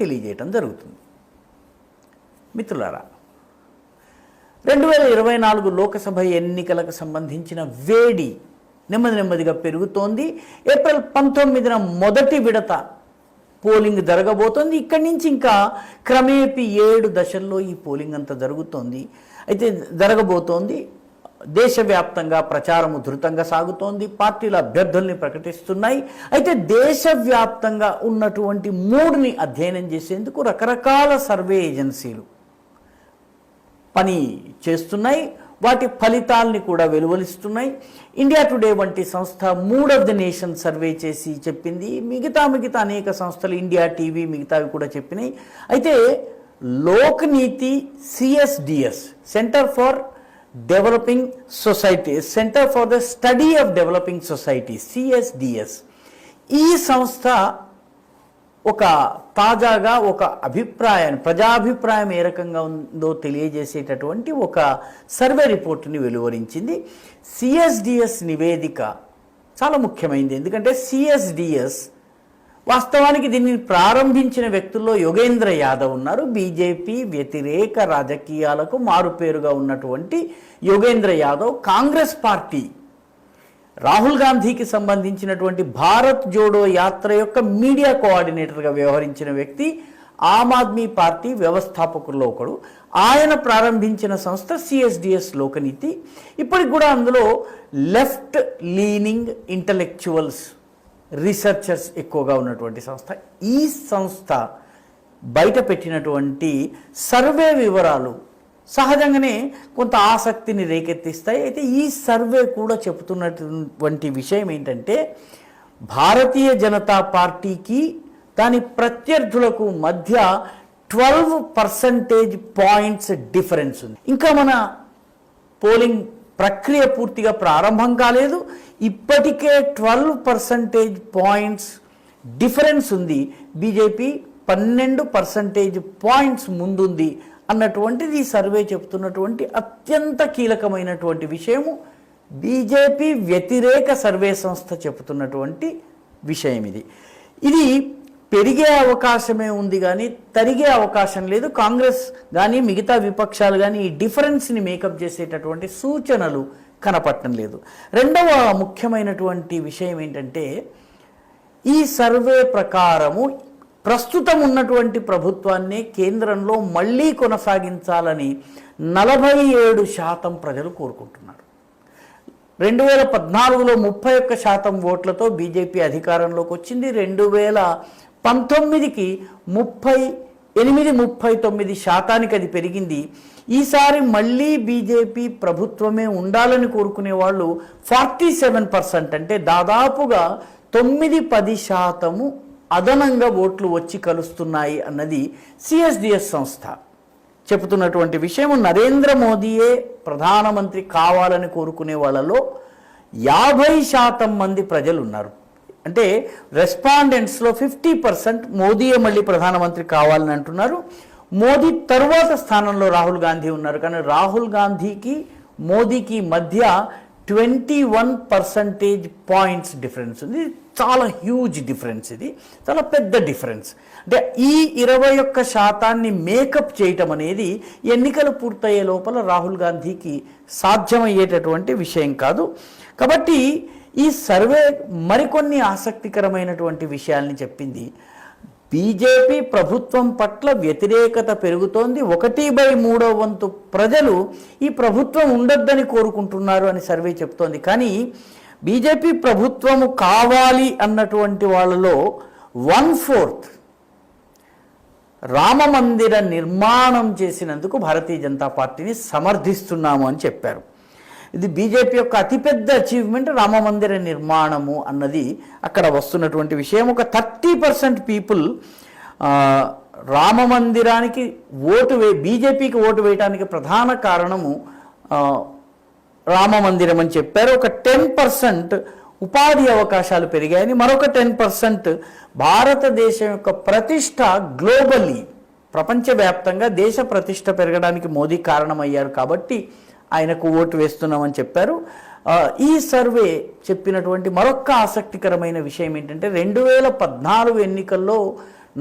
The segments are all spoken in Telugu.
తెలియజేయటం జరుగుతుంది. మిత్రులారా రెండు వేల ఇరవై నాలుగు లోకసభ ఎన్నికలకు సంబంధించిన వేడి నెమ్మది నెమ్మదిగా పెరుగుతోంది. ఏప్రిల్ పంతొమ్మిదిన మొదటి విడత పోలింగ్ జరగబోతోంది. ఇక్కడి నుంచి ఇంకా క్రమేపీ ఏడు దశల్లో ఈ పోలింగ్ అంతా జరుగుతోంది. అయితే జరగబోతోంది. దేశవ్యాప్తంగా ప్రచారం ధృతంగా సాగుతోంది పార్టీల అభ్యర్థుల్ని ప్రకటిస్తున్నాయి. అయితే దేశవ్యాప్తంగా ఉన్నటువంటి మూడుని అధ్యయనం చేసేందుకు రకరకాల సర్వే ఏజెన్సీలు పని చేస్తున్నాయి. వాటి ఫలితాల్ని కూడా వెలువలిస్తున్నాయి. ఇండియా టుడే వంటి సంస్థ mood of the nation survey చేసి చెప్పింది. మిగతా మిగతా అనేక సంస్థలు ఇండియా టీవీ మిగతావి కూడా చెప్పినాయి. అయితే Lokniti CSDS centre for developing society centre for the study of developing society CSDS ఈ సంస్థ ఒక తాజాగా ఒక అభిప్రాయాన్ని ప్రజాభిప్రాయం ఏ రకంగా ఉందో తెలియజేసేటటువంటి ఒక సర్వే రిపోర్టుని వెలువరించింది. సిఎస్డిఎస్ నివేదిక చాలా ముఖ్యమైనది ఎందుకంటే సిఎస్డిఎస్ వాస్తవానికి దీనిని ప్రారంభించిన వ్యక్తుల్లో యోగేంద్ర యాదవ్ ఉన్నారు. బీజేపీ వ్యతిరేక రాజకీయాలకు మారుపేరుగా ఉన్నటువంటి యోగేంద్ర యాదవ్ కాంగ్రెస్ పార్టీ రాహుల్ గాంధీకి సంబంధించినటువంటి భారత్ జోడో యాత్ర యొక్క మీడియా కోఆర్డినేటర్గా వ్యవహరించిన వ్యక్తి ఆమ్ ఆద్మీ పార్టీ వ్యవస్థాపకుల్లో ఒకడు. ఆయన ప్రారంభించిన సంస్థ సిఎస్డిఎస్ లోకనీతి. ఇప్పటికి కూడా అందులో లెఫ్ట్ లీనింగ్ ఇంటలెక్చువల్స్ రీసెర్చర్స్ ఎక్కువగా ఉన్నటువంటి సంస్థ. ఈ సంస్థ బయట పెట్టినటువంటి సర్వే వివరాలు సహజంగానే కొంత ఆసక్తిని రేకెత్తిస్తాయి. అయితే ఈ సర్వే కూడా చెబుతున్నటువంటి విషయం ఏంటంటే భారతీయ జనతా పార్టీకి దాని ప్రత్యర్థులకు మధ్య ట్వెల్వ్ పర్సంటేజ్ పాయింట్స్ డిఫరెన్స్ ఉంది. ఇంకా మన పోలింగ్ ప్రక్రియ పూర్తిగా ప్రారంభం కాలేదు. ఇప్పటికే ట్వెల్వ్ పర్సంటేజ్ పాయింట్స్ డిఫరెన్స్ ఉంది. బీజేపీ పన్నెండు పర్సంటేజ్ పాయింట్స్ ముందుంది అన్నటువంటిది సర్వే చెప్తున్నటువంటి అత్యంత కీలకమైనటువంటి విషయము. బీజేపీ వ్యతిరేక సర్వే సంస్థ చెబుతున్నటువంటి విషయం ఇది ఇది పెరిగే అవకాశమే ఉంది కానీ తరిగే అవకాశం లేదు. కాంగ్రెస్ కానీ మిగతా విపక్షాలు కానీ ఈ డిఫరెన్స్ని మేకప్ చేసేటటువంటి సూచనలు కనపడటం లేదు. రెండవ ముఖ్యమైనటువంటి విషయం ఏంటంటే ఈ సర్వే ప్రకారము ప్రస్తుతం ఉన్నటువంటి ప్రభుత్వాన్ని కేంద్రంలో మళ్ళీ కొనసాగించాలని నలభై ఏడు శాతం ప్రజలు కోరుకుంటున్నారు. రెండు వేల పద్నాలుగులో ముప్పై ఒక్క శాతం ఓట్లతో బీజేపీ అధికారంలోకి వచ్చింది. రెండు వేల పంతొమ్మిదికి ముప్పై ఎనిమిది ముప్పై తొమ్మిది శాతానికి అది పెరిగింది. ఈసారి మళ్ళీ బీజేపీ ప్రభుత్వమే ఉండాలని కోరుకునే వాళ్ళు ఫార్టీ సెవెన్ పర్సెంట్ అంటే దాదాపుగా తొమ్మిది పది శాతము అదనంగా ఓట్లు వచ్చి కలుస్తున్నాయి అన్నది సిఎస్డిఎస్ సంస్థ. చెబుతున్నటువంటి విషయం నరేంద్ర మోదీయే ప్రధానమంత్రి కావాలని కోరుకునే వాళ్ళలో యాభై శాతం మంది ప్రజలు ఉన్నారు అంటే రెస్పాండెంట్స్లో ఫిఫ్టీ పర్సెంట్ మోదీయే మళ్ళీ ప్రధానమంత్రి కావాలని అంటున్నారు. మోదీ తరువాత స్థానంలో రాహుల్ గాంధీ ఉన్నారు. కానీ రాహుల్ గాంధీకి మోదీకి మధ్య twenty one percentage points difference ఉంది చాలా హ్యూజ్ డిఫరెన్స్ ఇది. చాలా పెద్ద డిఫరెన్స్ అంటే ఈ ఇరవై ఒక్క శాతాన్ని మేకప్ చేయటం అనేది ఎన్నికలు పూర్తయ్యే లోపల రాహుల్ గాంధీకి సాధ్యమయ్యేటటువంటి విషయం కాదు. కాబట్టి ఈ సర్వే మరికొన్ని ఆసక్తికరమైనటువంటి విషయాల్ని చెప్పింది. బీజేపీ ప్రభుత్వం పట్ల వ్యతిరేకత పెరుగుతోంది. ఒకటి బై మూడో వంతు ప్రజలు ఈ ప్రభుత్వం ఉండొద్దని కోరుకుంటున్నారు అని సర్వే చెప్తోంది. కానీ బీజేపీ ప్రభుత్వము కావాలి అన్నటువంటి వాళ్ళలో వన్ ఫోర్త్ రామ మందిర నిర్మాణం చేసినందుకు భారతీయ జనతా పార్టీని సమర్థిస్తున్నాము అని చెప్పారు. ఇది బీజేపీ యొక్క అతిపెద్ద అచీవ్మెంట్ రామ మందిర నిర్మాణము అన్నది అక్కడ వస్తున్నటువంటి విషయం. ఒక థర్టీ పర్సెంట్ పీపుల్ రామ మందిరానికి ఓటు వే బీజేపీకి ఓటు వేయడానికి ప్రధాన కారణము రామ మందిరం అని చెప్పారు. ఒక టెన్ పర్సెంట్ ఉపాధి అవకాశాలు పెరిగాయని మరొక టెన్ పర్సెంట్ భారతదేశం యొక్క ప్రతిష్ట గ్లోబల్లీ ప్రపంచవ్యాప్తంగా దేశ ప్రతిష్ట పెరగడానికి మోదీ కారణమయ్యారు కాబట్టి ఆయనకు ఓటు వేస్తున్నామని చెప్పారు. ఈ సర్వే చెప్పినటువంటి మరొక ఆసక్తికరమైన విషయం ఏంటంటే రెండు వేల పద్నాలుగు ఎన్నికల్లో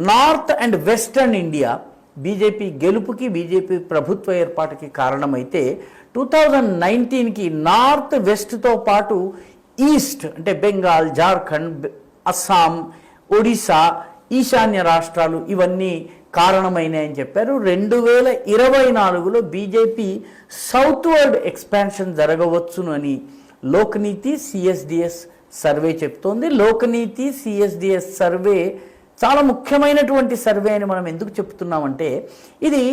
north and western India BJP గెలుపుకి బీజేపీ ప్రభుత్వ ఏర్పాటుకి కారణమైతే టూ థౌజండ్ నైన్టీన్కి నార్త్ వెస్ట్తో పాటు ఈస్ట్ అంటే బెంగాల్ జార్ఖండ్ అస్సాం ఒడిశా ఈశాన్య రాష్ట్రాలు ఇవన్నీ కారణమైనాయని చెప్పారు. రెండు వేల ఇరవై నాలుగులో బీజేపీ సౌత్వర్డ్ ఎక్స్పాన్షన్ జరగవచ్చును అని లోక్నీతి సిఎస్డిఎస్ సర్వే చెప్తోంది. లోక్నీతి సిఎస్డిఎస్ సర్వే చాలా ముఖ్యమైనటువంటి సర్వే అని మనం ఎందుకు చెప్తున్నామంటే ఇది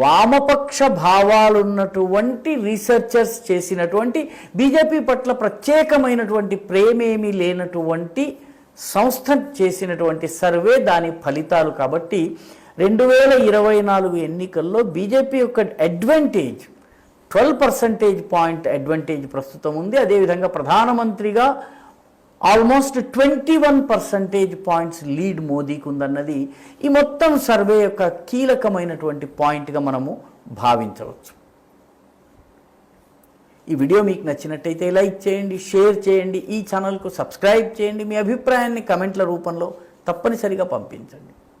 వామపక్ష భావాలున్నటువంటి రీసెర్చర్స్ చేసినటువంటి బీజేపీ పట్ల ప్రత్యేకమైనటువంటి ప్రేమేమీ లేనటువంటి సంస్థ చేసినటువంటి సర్వే దాని ఫలితాలు కాబట్టి రెండు వేల ఇరవై నాలుగు ఎన్నికల్లో బీజేపీ యొక్క advantage twelve percentage point advantage ప్రస్తుతం ఉంది. అదేవిధంగా ప్రధానమంత్రిగా almost twenty one percentage points lead మోదీకి ఉందన్నది ఈ మొత్తం సర్వే యొక్క కీలకమైనటువంటి పాయింట్గా మనము భావించవచ్చు. ఈ వీడియో మీకు నచ్చినట్టయితే లైక్ చేయండి షేర్ చేయండి ఈ ఛానల్కు సబ్స్క్రైబ్ చేయండి. మీ అభిప్రాయాన్ని కమెంట్ల రూపంలో తప్పనిసరిగా పంపించండి.